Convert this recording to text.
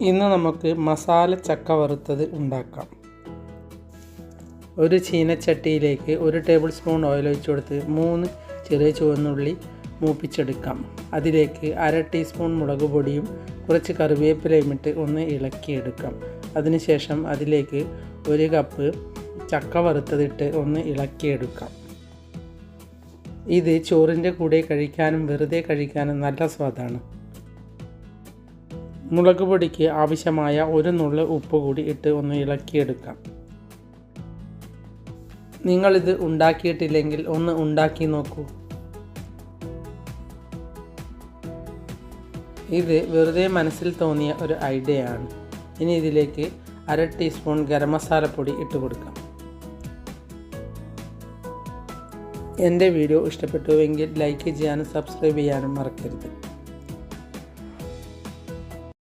ഇന്ന് നമുക്ക് മസാല ചക്ക വറുത്തത് ഉണ്ടാക്കാം. ഒരു ചീനച്ചട്ടിയിലേക്ക് ഒരു ടേബിൾ സ്പൂൺ ഓയിൽ ഒഴിച്ചു കൊടുത്ത് മൂന്ന് ചെറിയ ചുവന്നുള്ളി മൂപ്പിച്ചെടുക്കാം. അതിലേക്ക് അര ടീസ്പൂൺ മുളക് പൊടിയും കുറച്ച് കറിവേപ്പിലയും ഇട്ട് ഒന്ന് ഇളക്കിയെടുക്കാം. അതിനുശേഷം അതിലേക്ക് ഒരു കപ്പ് ചക്ക വറുത്തതിട്ട് ഒന്ന് ഇളക്കിയെടുക്കാം. ഇത് ചോറിന്റെ കൂടെ കഴിക്കാനും വെറുതെ കഴിക്കാനും നല്ല സ്വാദാണ്. മുളക് പൊടിക്ക് ആവശ്യമായ ഒരു നുള്ളു ഉപ്പ് കൂടി ഇട്ട് ഒന്ന് ഇളക്കിയെടുക്കാം. നിങ്ങളിത് ഉണ്ടാക്കിയിട്ടില്ലെങ്കിൽ ഒന്ന് ഉണ്ടാക്കി നോക്കൂ. ഇത് വെറുതെ മനസ്സിൽ തോന്നിയ ഒരു ഐഡിയ ആണ് ഇനി ഇതിലേക്ക് അര ടീസ്പൂൺ ഗരം മസാലപ്പൊടി ഇട്ട് കൊടുക്കാം. എന്റെ വീഡിയോ ഇഷ്ടപ്പെട്ടുവെങ്കിൽ ലൈക്ക് ചെയ്യാനും സബ്സ്ക്രൈബ് ചെയ്യാനും മറക്കരുത്.